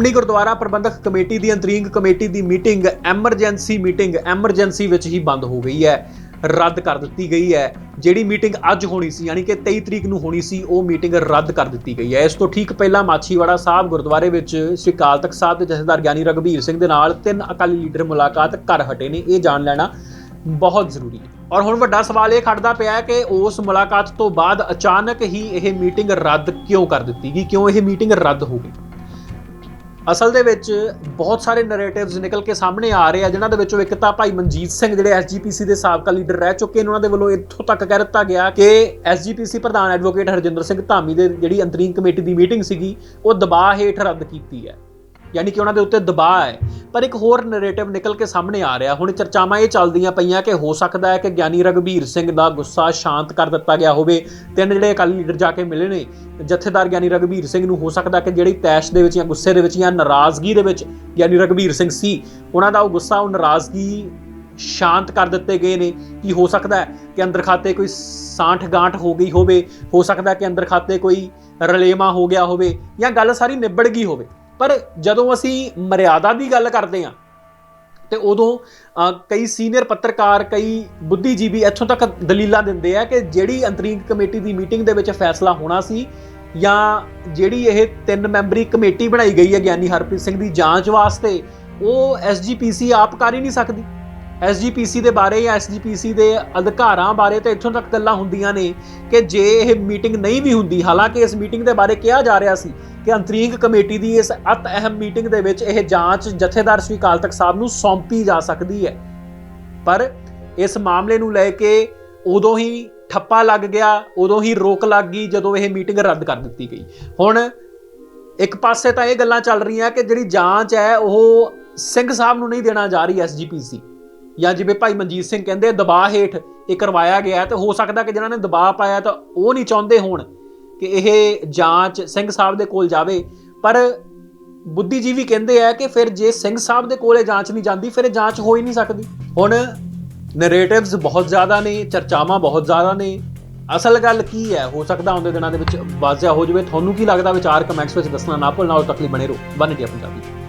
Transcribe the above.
Shiromani Gurdwara Prabandhak committee ਦੀ interim committee ਦੀ meeting, emergency meeting, emergency ਵਿੱਚ ਹੀ ਬੰਦ ਹੋ ਗਈ ਹੈ, ਰੱਦ ਕਰ ਦਿੱਤੀ ਗਈ ਹੈ। ਜਿਹੜੀ ਮੀਟਿੰਗ ਅੱਜ ਹੋਣੀ ਸੀ, ਯਾਨੀ ਕਿ 23 ਤਰੀਕ ਨੂੰ ਹੋਣੀ ਸੀ, ਉਹ ਮੀਟਿੰਗ ਰੱਦ ਕਰ ਦਿੱਤੀ ਗਈ ਹੈ। ਇਸ ਤੋਂ ਠੀਕ ਪਹਿਲਾਂ ਮਾਛੀਵਾੜਾ ਸਾਹਿਬ ਗੁਰਦੁਆਰੇ ਵਿੱਚ ਸ੍ਰੀ ਅਕਾਲ ਤਖਤ ਸਾਹਿਬ ਦੇ ਜਥੇਦਾਰ ਗਿਆਨੀ ਰਘਬੀਰ ਸਿੰਘ ਦੇ ਨਾਲ ਤਿੰਨ ਅਕਾਲੀ ਲੀਡਰ ਮੁਲਾਕਾਤ ਕਰ ਹਟੇ ਨੇ। ਇਹ ਜਾਣ ਲੈਣਾ ਬਹੁਤ ਜ਼ਰੂਰੀ ਹੈ। ਔਰ ਹੁਣ ਵੱਡਾ ਸਵਾਲ ਇਹ ਖੜਦਾ ਪਿਆ ਹੈ ਕਿ ਉਸ ਮੁਲਾਕਾਤ ਤੋਂ ਬਾਅਦ ਅਚਾਨਕ ਹੀ ਇਹ ਮੀਟਿੰਗ ਰੱਦ ਕਿਉਂ ਕਰ ਦਿੱਤੀ ਗਈ? ਕਿਉਂ ਇਹ ਮੀਟਿੰਗ ਰੱਦ ਹੋ ਗਈ? ਅਸਲ ਦੇ ਵਿੱਚ ਬਹੁਤ ਸਾਰੇ ਨੈਰੇਟਿਵਸ ਨਿਕਲ ਕੇ ਸਾਹਮਣੇ ਆ ਰਹੇ ਆ, ਜਿਨ੍ਹਾਂ ਦੇ ਵਿੱਚੋਂ ਇੱਕ ਤਾਂ ਭਾਈ ਮਨਜੀਤ ਸਿੰਘ ਜਿਹੜੇ ਐਸਜੀਪੀਸੀ ਦੇ ਸਾਬਕਾ ਲੀਡਰ ਰਹਿ ਚੁੱਕੇ ਨੇ, ਉਹਨਾਂ ਦੇ ਵੱਲੋਂ ਇੱਥੋਂ ਤੱਕ ਕਹਿ ਦਿੱਤਾ ਗਿਆ ਕਿ ਐਸਜੀਪੀਸੀ ਪ੍ਰਧਾਨ ਐਡਵੋਕੇਟ ਹਰਜਿੰਦਰ ਸਿੰਘ ਧਾਮੀ ਦੇ ਜਿਹੜੀ ਅੰਤਰੀਮ ਕਮੇਟੀ ਦੀ ਮੀਟਿੰਗ ਸੀਗੀ, ਉਹ ਦਬਾਅ ਹੇਠ ਰੱਦ ਕੀਤੀ ਹੈ। ਯਾਨੀ ਕਿ ਉਹਨਾਂ ਦੇ ਉੱਤੇ ਦਬਾਅ ਹੈ। ਪਰ ਇੱਕ ਹੋਰ ਨੈਰੇਟਿਵ ਨਿਕਲ ਕੇ ਸਾਹਮਣੇ ਆ ਰਿਹਾ। ਹੁਣ ਚਰਚਾਵਾਂ ਇਹ ਚੱਲਦੀਆਂ ਪਈਆਂ ਕਿ ਹੋ ਸਕਦਾ ਹੈ ਕਿ ਗਿਆਨੀ ਰਗਵੀਰ ਸਿੰਘ ਦਾ ਗੁੱਸਾ ਸ਼ਾਂਤ ਕਰ ਦਿੱਤਾ ਗਿਆ ਹੋਵੇ। ਤਿੰਨ ਜਿਹੜੇ ਅਕਾਲੀ ਲੀਡਰ ਜਾ ਕੇ ਮਿਲੇ ਨੇ, ਜਥੇਦਾਰ ਗਿਆਨੀ ਰਗਵੀਰ ਸਿੰਘ ਨੂੰ ਹੋ ਸਕਦਾ ਕਿ ਜਿਹੜੀ ਤੈਸ਼ ਦੇ ਵਿੱਚ ਜਾਂ ਗੁੱਸੇ ਦੇ ਵਿੱਚ ਜਾਂ ਨਾਰਾਜ਼ਗੀ ਦੇ ਵਿੱਚ ਗਿਆਨੀ ਰਗਵੀਰ ਸਿੰਘ ਸੀ, ਉਹਨਾਂ ਦਾ ਉਹ ਗੁੱਸਾ, ਉਹ ਨਾਰਾਜ਼ਗੀ ਸ਼ਾਂਤ ਕਰ ਦਿੱਤੇ ਗਏ ਨੇ। ਕੀ ਹੋ ਸਕਦਾ ਹੈ ਕਿ ਅੰਦਰ ਖਾਤੇ ਕੋਈ ਸਾਂਠ ਗਾਂਠ ਹੋ ਗਈ ਹੋਵੇ? ਹੋ ਸਕਦਾ ਕਿ ਅੰਦਰ ਖਾਤੇ ਕੋਈ ਰਲੇਮਾ ਹੋ ਗਿਆ ਹੋਵੇ ਜਾਂ ਗੱਲ ਸਾਰੀ ਨਿਬੜ ਗਈ ਹੋਵੇ? ਪਰ ਜਦੋਂ ਅਸੀਂ ਮਰਿਆਦਾ ਦੀ ਗੱਲ ਕਰਦੇ ਹਾਂ, ਤੇ ਉਦੋਂ ਕਈ ਸੀਨੀਅਰ ਪੱਤਰਕਾਰ, ਕਈ ਬੁੱਧੀਜੀਵੀ ਇੱਥੋਂ ਤੱਕ ਦਲੀਲਾਂ ਦਿੰਦੇ ਆ ਕਿ ਜਿਹੜੀ ਅੰਤਰੀਮ ਕਮੇਟੀ ਦੀ ਮੀਟਿੰਗ ਦੇ ਵਿੱਚ ਫੈਸਲਾ ਹੋਣਾ ਸੀ ਜਾਂ ਜਿਹੜੀ ਇਹ ਤਿੰਨ ਮੈਂਬਰੀ ਕਮੇਟੀ ਬਣਾਈ ਗਈ ਹੈ ਗਿਆਨੀ ਹਰਪ੍ਰੀਤ ਸਿੰਘ ਦੀ ਜਾਂਚ ਵਾਸਤੇ, ਉਹ ਐਸਜੀਪੀਸੀ ਆਪ ਕਰ ਹੀ ਨਹੀਂ ਸਕਦੀ। ਐਸਜੀਪੀਸੀ ਦੇ ਬਾਰੇ ਜਾਂ ਐਸਜੀਪੀਸੀ ਦੇ ਅਧਿਕਾਰਾਂ ਬਾਰੇ ਤਾਂ ਇੱਥੋਂ ਤੱਕ ਗੱਲਾਂ ਹੁੰਦੀਆਂ ਨੇ ਕਿ ਜੇ ਇਹ ਮੀਟਿੰਗ ਨਹੀਂ ਵੀ ਹੁੰਦੀ, ਹਾਲਾਂਕਿ ਇਸ ਮੀਟਿੰਗ ਦੇ ਬਾਰੇ ਕਿਹਾ ਜਾ ਰਿਹਾ ਸੀ ਕਿ ਅੰਤਰੀਕ ਕਮੇਟੀ ਦੀ ਇਸ ਅਤ ਅਹਿਮ ਮੀਟਿੰਗ ਦੇ ਵਿੱਚ ਇਹ ਜਾਂਚ ਜਥੇਦਾਰ ਸ੍ਰੀ ਅਕਾਲ ਤਖਤ ਸਾਹਿਬ ਨੂੰ ਸੌਂਪੀ ਜਾ ਸਕਦੀ ਹੈ। ਪਰ ਇਸ ਮਾਮਲੇ ਨੂੰ ਲੈ ਕੇ ਉਦੋਂ ਹੀ ਠੱਪਾ ਲੱਗ ਗਿਆ, ਉਦੋਂ ਹੀ ਰੋਕ ਲੱਗ ਗਈ, ਜਦੋਂ ਇਹ ਮੀਟਿੰਗ ਰੱਦ ਕਰ ਦਿੱਤੀ ਗਈ। ਹੁਣ ਇੱਕ ਪਾਸੇ ਤਾਂ ਇਹ ਗੱਲਾਂ ਚੱਲ ਰਹੀਆਂ ਕਿ ਜਿਹੜੀ ਜਾਂਚ ਹੈ, ਉਹ ਸਿੰਘ ਸਾਹਿਬ ਨੂੰ ਨਹੀਂ ਦੇਣਾ ਜਾ ਰਹੀ ਐਸਜੀਪੀਸੀ। ਜਾਂ ਜਿਵੇਂ ਭਾਈ ਮਨਜੀਤ ਸਿੰਘ ਕਹਿੰਦੇ ਦਬਾਅ ਹੇਠ ਇਹ ਕਰਵਾਇਆ ਗਿਆ ਹੈ ਤੇ ਹੋ ਸਕਦਾ ਕਿ ਜਿਨ੍ਹਾਂ ਨੇ ਦਬਾਅ ਪਾਇਆ ਤਾਂ ਉਹ ਨਹੀਂ ਚਾਹੁੰਦੇ ਹੋਣ ਕਿ ਇਹ ਜਾਂਚ ਸਿੰਘ ਸਾਹਿਬ ਦੇ ਕੋਲ ਜਾਵੇ। ਪਰ ਬੁੱਧੀਜੀਵੀ ਕਹਿੰਦੇ ਆ ਕਿ ਫਿਰ ਜੇ ਸਿੰਘ ਸਾਹਿਬ ਦੇ ਕੋਲ ਇਹ ਜਾਂਚ ਨਹੀਂ ਜਾਂਦੀ, ਫਿਰ ਇਹ ਜਾਂਚ ਹੋ ਹੀ ਨਹੀਂ ਸਕਦੀ। ਹੁਣ ਨੈਰੇਟਿਵਸ ਬਹੁਤ ਜ਼ਿਆਦਾ ਨੇ, ਚਰਚਾਵਾਂ ਬਹੁਤ ਜ਼ਿਆਦਾ ਨੇ। ਅਸਲ ਗੱਲ ਕੀ ਹੈ? ਹੋ ਸਕਦਾ ਆਉਂਦੇ ਦਿਨਾਂ ਦੇ ਵਿੱਚ ਵਾਜ਼ਿਆ ਹੋ ਜਾਵੇ। ਤੁਹਾਨੂੰ ਕੀ ਲੱਗਦਾ? ਵਿਚਾਰ ਕਮੈਂਟਸ ਵਿੱਚ ਦੱਸਣਾ ਨਾ ਭੁੱਲਣਾ ਉਦੋਂ ਤੱਕ ਬਣੇ ਰਹੋ। One India Punjabi.